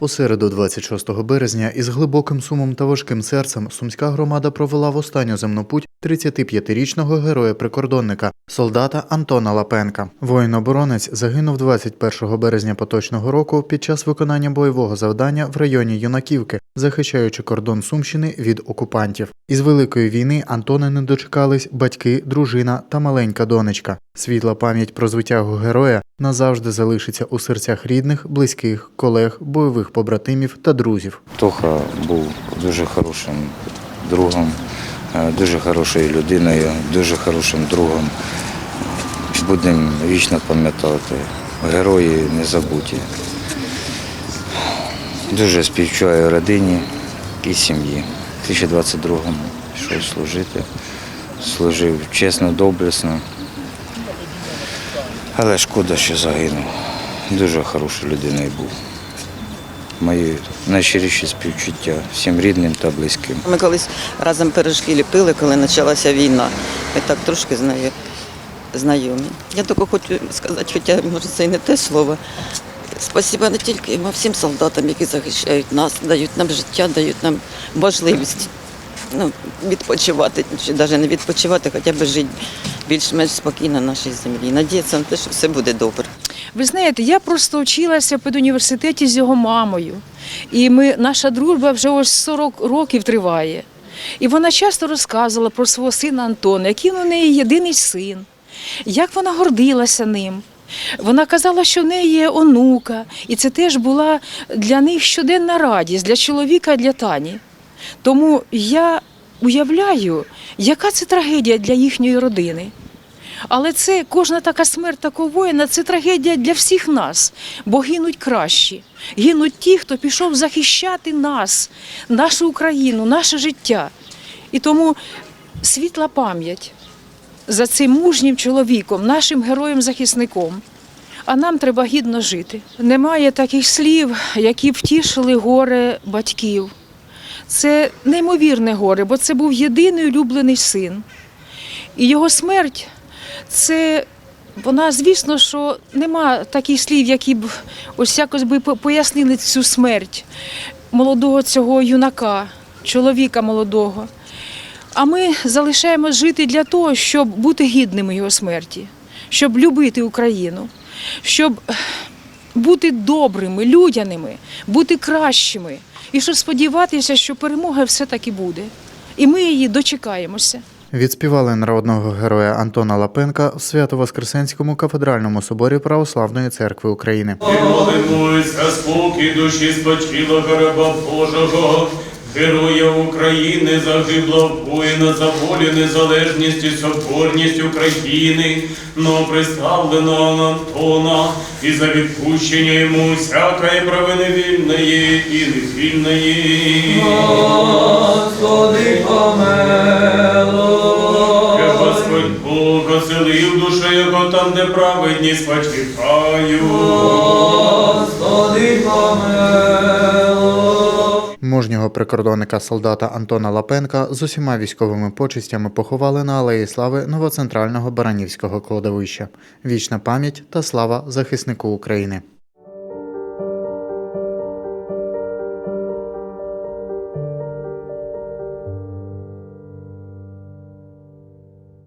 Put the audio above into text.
У середу, 26 березня, із глибоким сумом та важким серцем сумська громада провела в останню земну путь 35-річного героя-прикордонника, солдата Антона Лапенка. Воїн-оборонець загинув 21 березня поточного року під час виконання бойового завдання в районі Юнаківки, захищаючи кордон Сумщини від окупантів. Із великої війни Антона не дочекались батьки, дружина та маленька донечка. Світла пам'ять про звитягу героя назавжди залишиться у серцях рідних, близьких, колег, бойових побратимів та друзів. Тоха був дуже хорошим другом, дуже хорошою людиною, дуже хорошим другом. Будемо вічно пам'ятати. Герої не забуті. Дуже співчуваю родині і сім'ї. У 2022-му йшов служити. Служив чесно, доблесно. Але шкода, що загинув. Дуже хорошою людиною був. Мої найщиріші співчуття всім рідним та близьким. Ми колись разом пиріжки ліпили, коли почалася війна. Ми так трошки з нею знайомі. Я тільки хочу сказати, хоча може це і не те слово. Спасибо не тільки їм, а всім солдатам, які захищають нас, дають нам життя, дають нам можливість ну, відпочивати, чи навіть не відпочивати, хоча б жити більш-менш спокійно на нашій землі. Надіятися на те, що все буде добре. Ви знаєте, я просто вчилася в педуніверситеті з його мамою. І ми, наша дружба вже ось 40 років триває. І вона часто розказувала про свого сина Антона, який у неї єдиний син, як вона гордилася ним. Вона казала, що в неї є онука, і це теж була для них щоденна радість, для чоловіка для Тані. Тому я уявляю, яка це трагедія для їхньої родини. Але це кожна така смерть такого воїна це трагедія для всіх нас, бо гинуть кращі. Гинуть ті, хто пішов захищати нас, нашу Україну, наше життя. І тому світла пам'ять за цим мужнім чоловіком, нашим героєм-захисником. А нам треба гідно жити. Немає таких слів, які втішили горе батьків. Це неймовірне горе, бо це був єдиний улюблений син. І його смерть це вона, звісно, що нема таких слів, які б ось якось би пояснили цю смерть молодого цього юнака, чоловіка молодого. А ми залишаємо жити для того, щоб бути гідними його смерті, щоб любити Україну, щоб бути добрими, людяними, бути кращими. І щоб сподіватися, що перемога все-таки буде. І ми її дочекаємося. Відспівали народного героя Антона Лапенка в Свято-Воскресенському кафедральному соборі Православної церкви України. Молимося, спокій душі спочилого раба Божого, героя України, загиблого воїна за волю, незалежність і соборність України, но представленого Антона і за відпущення йому всякої провини вільної і невільної. Господи, помилуй. Господь Бог оселив душу його там, де праведні спочивають. Господи, помилуй. Мужнього прикордонника солдата Антона Лапенка з усіма військовими почистями поховали на Алеї Слави новоцентрального Баранівського кладовища. Вічна пам'ять та слава захиснику України.